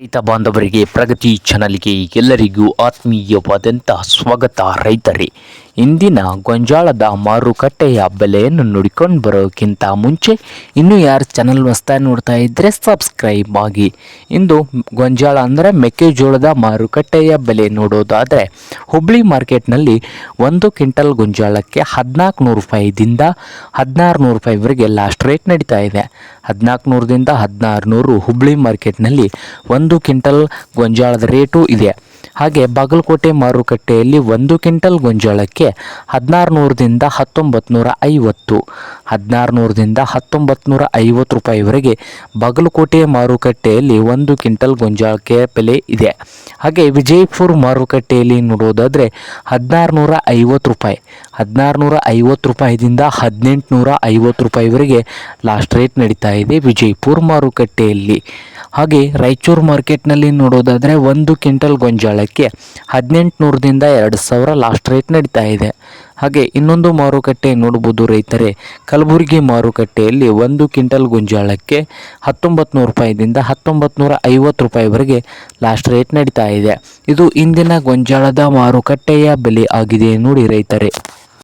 ರೈತ ಬಾಂಧವರಿಗೆ ಪ್ರಗತಿ ಚಾನಲ್ಗೆ ಎಲ್ಲರಿಗೂ ಆತ್ಮೀಯವಾದಂತಹ ಸ್ವಾಗತ ರೈತರೇ. ಇಂದಿನ ಗೊಂಜಾಳದ ಮಾರುಕಟ್ಟೆಯ ಬೆಲೆಯನ್ನು ನೋಡಿಕೊಂಡು ಬರೋಕ್ಕಿಂತ ಮುಂಚೆ ಇನ್ನೂ ಯಾರು ಚಾನಲ್ ಹೊಸ್ದಾಗಿ ನೋಡ್ತಾ ಇದ್ದರೆ ಸಬ್ಸ್ಕ್ರೈಬ್ ಆಗಿ. ಇಂದು ಗೊಂಜಾಳ ಅಂದರೆ ಮೆಕ್ಕೆಜೋಳದ ಮಾರುಕಟ್ಟೆಯ ಬೆಲೆ ನೋಡೋದಾದರೆ ಹುಬ್ಳಿ ಮಾರ್ಕೆಟ್ನಲ್ಲಿ ಒಂದು ಕ್ವಿಂಟಲ್ ಗೊಂಜಾಳಕ್ಕೆ ಹದಿನಾಲ್ಕು ನೂರು ರೂಪಾಯಿದಿಂದ ಹದಿನಾರು ನೂರು ರೂಪಾಯಿವರೆಗೆ ಲಾಸ್ಟ್ ರೇಟ್ ನಡೀತಾ ಇದೆ. ಹದಿನಾಲ್ಕು ನೂರದಿಂದ ಹದಿನಾರು ನೂರು ಹುಬ್ಳಿ ಮಾರ್ಕೆಟ್ನಲ್ಲಿ ಒಂದು ಕ್ವಿಂಟಲ್ ಗೊಂಜಾಳದ ರೇಟು ಇದೆ. ಹಾಗೆ ಬಾಗಲಕೋಟೆ ಮಾರುಕಟ್ಟೆಯಲ್ಲಿ ಒಂದು ಕ್ವಿಂಟಲ್ ಗೊಂಜಾಳಕ್ಕೆ ಹದಿನಾರು ನೂರದಿಂದ ಹತ್ತೊಂಬತ್ತು ನೂರ ಐವತ್ತು. ಹದಿನಾರು ನೂರದಿಂದ ಹತ್ತೊಂಬತ್ತು ನೂರ ಐವತ್ತು ರೂಪಾಯಿವರೆಗೆ ಬಾಗಲಕೋಟೆ ಮಾರುಕಟ್ಟೆಯಲ್ಲಿ ಒಂದು ಕ್ವಿಂಟಲ್ ಗೊಂಜಾಳಕ್ಕೆ ಬೆಲೆ ಇದೆ. ಹಾಗೆ ವಿಜಯಪುರ ಮಾರುಕಟ್ಟೆಯಲ್ಲಿ ನೋಡೋದಾದರೆ ಹದಿನಾರು ನೂರ ಐವತ್ತು ರೂಪಾಯಿ. ಹದಿನಾರು ನೂರ ಐವತ್ತು ರೂಪಾಯಿದಿಂದ ಹದಿನೆಂಟು ನೂರ ಐವತ್ತು ರೂಪಾಯಿವರೆಗೆ ಲಾಸ್ಟ್ ರೇಟ್ ನಡೀತಾ ಇದೆ ವಿಜಯಪುರ ಮಾರುಕಟ್ಟೆಯಲ್ಲಿ. ಹಾಗೆ ರಾಯಚೂರು ಮಾರ್ಕೆಟ್ನಲ್ಲಿ ನೋಡೋದಾದರೆ ಒಂದು ಕ್ವಿಂಟಲ್ ಗೊಂಜಾಳಕ್ಕೆ ಹದಿನೆಂಟು ನೂರದಿಂದ ಎರಡು ಸಾವಿರ ಲಾಸ್ಟ್ ರೇಟ್ ನಡೀತಾ ಇದೆ. ಹಾಗೆ ಇನ್ನೊಂದು ಮಾರುಕಟ್ಟೆ ನೋಡಬಹುದು ರೈತರೇ. ಕಲಬುರಗಿ ಮಾರುಕಟ್ಟೆಯಲ್ಲಿ ಒಂದು ಕ್ವಿಂಟಲ್ ಗೊಂಜಾಳಕ್ಕೆ ಹತ್ತೊಂಬತ್ತು ನೂರು ರೂಪಾಯಿದಿಂದ ಹತ್ತೊಂಬತ್ತು ನೂರ ಐವತ್ತು ರೂಪಾಯಿವರೆಗೆ ಲಾಸ್ಟ್ ರೇಟ್ ನಡೀತಾ ಇದೆ. ಇದು ಇಂದಿನ ಗೊಂಜಾಳದ ಮಾರುಕಟ್ಟೆಯ ಬೆಲೆ ಆಗಿದೆ ನೋಡಿ ರೈತರೇ.